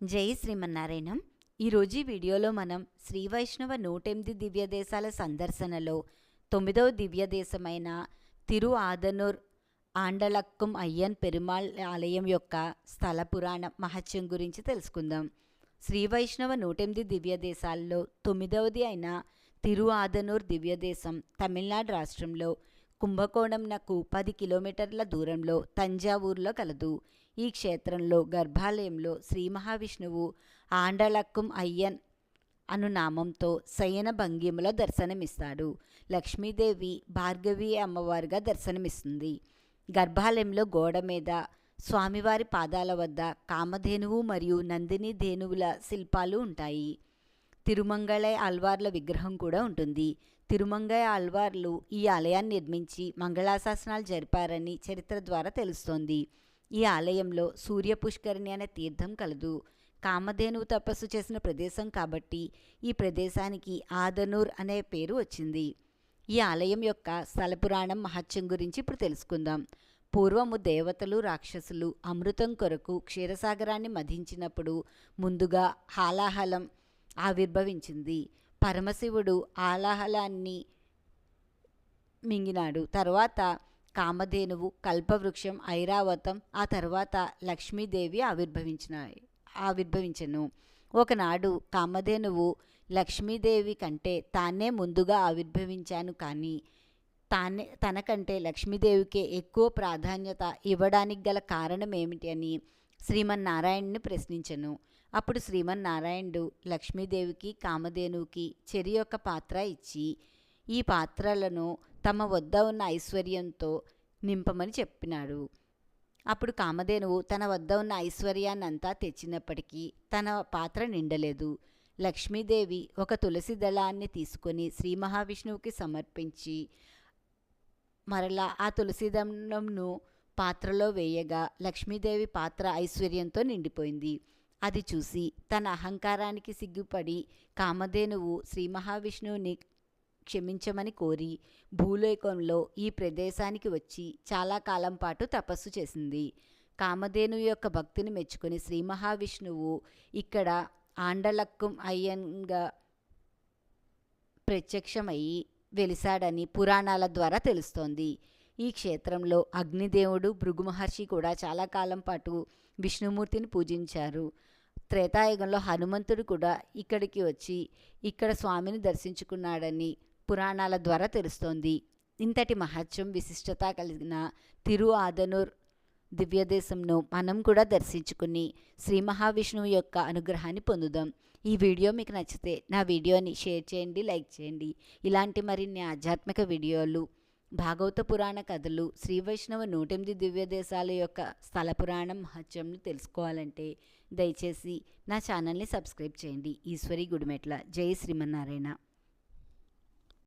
జై శ్రీమన్నారాయణం. ఈరోజు ఈ వీడియోలో మనం శ్రీ వైష్ణవ నూటెనిమిది దివ్య దేశాల సందర్శనలో తొమ్మిదవ దివ్య దేశమైన తిరు ఆదనూర్ ఆండలక్కుం అయ్యన్ పెరుమాళ్ ఆలయం యొక్క స్థల పురాణ మహత్యం గురించి తెలుసుకుందాం. శ్రీ వైష్ణవ నూటెనిమిది దివ్య దేశాల్లో తొమ్మిదవది అయిన తిరు ఆదనూర్ దివ్య దేశం తమిళనాడు రాష్ట్రంలో కుంభకోణంనకు పది కిలోమీటర్ల దూరంలో తంజావూరులో కలదు. ఈ క్షేత్రంలో గర్భాలయంలో శ్రీ మహావిష్ణువు ఆండలక్కం అయ్యన్ అను నామంతో శయన భంగిమలో దర్శనమిస్తాడు. లక్ష్మీదేవి భార్గవి అమ్మవారుగా దర్శనమిస్తుంది. గర్భాలయంలో గోడ మీద స్వామివారి పాదాల వద్ద కామధేనువు మరియు నందిని ధేనువుల శిల్పాలు ఉంటాయి. తిరుమంగళ ఆల్వార్ల విగ్రహం కూడా ఉంటుంది. తిరుమంగళ ఆల్వార్లు ఈ ఆలయాన్ని నిర్మించి మంగళాశాసనాలు జరిపారని చరిత్ర ద్వారా తెలుస్తోంది. ఈ ఆలయంలో సూర్య పుష్కరిణి అనే తీర్థం కలదు. కామధేనువు తపస్సు చేసిన ప్రదేశం కాబట్టి ఈ ప్రదేశానికి ఆదనూర్ అనే పేరు వచ్చింది. ఈ ఆలయం యొక్క స్థలపురాణం మహత్యం గురించి ఇప్పుడు తెలుసుకుందాం. పూర్వము దేవతలు రాక్షసులు అమృతం కొరకు క్షీరసాగరాన్ని మధించినప్పుడు ముందుగా హాలాహలం ఆవిర్భవించింది. పరమశివుడు ఆలాహలాన్ని మింగినాడు. తర్వాత కామధేనువు కల్పవృక్షం ఐరావతం ఆ తర్వాత లక్ష్మీదేవి ఆవిర్భవించిన ఆవిర్భవించను. ఒకనాడు కామధేనువు లక్ష్మీదేవి కంటే తానే ముందుగా ఆవిర్భవించాను కానీ తానే తనకంటే లక్ష్మీదేవికే ఎక్కువ ప్రాధాన్యత ఇవ్వడానికి గల కారణం ఏమిటి అని శ్రీమన్నారాయణ్ని ప్రశ్నించను. అప్పుడు శ్రీమన్నారాయణుడు లక్ష్మీదేవికి కామధేనువుకి చెరి యొక్క పాత్ర ఇచ్చి ఈ పాత్రలను తమ వద్ద ఉన్న ఐశ్వర్యంతో నింపమని చెప్పినాడు. అప్పుడు కామధేనువు తన వద్ద ఉన్న ఐశ్వర్యాన్ని అంతా తెచ్చినప్పటికీ తన పాత్ర నిండలేదు. లక్ష్మీదేవి ఒక తులసి దళాన్ని తీసుకొని శ్రీ మహావిష్ణువుకి సమర్పించి మరలా ఆ తులసి దళంను పాత్రలో వేయగా లక్ష్మీదేవి పాత్ర ఐశ్వర్యంతో నిండిపోయింది. అది చూసి తన అహంకారానికి సిగ్గుపడి కామధేనువు శ్రీ మహావిష్ణువుని క్షమించమని కోరి భూలోకంలో ఈ ప్రదేశానికి వచ్చి చాలా కాలం పాటు తపస్సు చేసింది. కామధేను యొక్క భక్తిని మెచ్చుకొని శ్రీ మహావిష్ణువు ఇక్కడ ఆండలక్కుం అయ్యన్గా ప్రత్యక్షమయ్యి వెలిశాడని పురాణాల ద్వారా తెలుస్తోంది. ఈ క్షేత్రంలో అగ్నిదేవుడు భృగు మహర్షి కూడా చాలా కాలం పాటు విష్ణుమూర్తిని పూజించారు. త్రేతాయుగంలో హనుమంతుడు కూడా ఇక్కడికి వచ్చి ఇక్కడ స్వామిని దర్శించుకున్నాడని పురాణాల ద్వారా తెలుస్తోంది. ఇంతటి మహత్యం విశిష్టత కలిగిన తిరు ఆదనూర్ దివ్యదేశంను మనం కూడా దర్శించుకుని శ్రీ మహావిష్ణువు యొక్క అనుగ్రహాన్ని పొందుదాం. ఈ వీడియో మీకు నచ్చితే నా వీడియోని షేర్ చేయండి లైక్ చేయండి. ఇలాంటి మరిన్ని ఆధ్యాత్మిక వీడియోలు భాగవత పురాణ కథలు శ్రీ వైష్ణవ నూటెనిమిది దివ్యదేశాల యొక్క స్థల పురాణం మహత్యంను తెలుసుకోవాలంటే దయచేసి నా ఛానల్ని సబ్స్క్రైబ్ చేయండి. ఈశ్వరి గుడిమెట్ల. జై శ్రీమన్నారాయణ.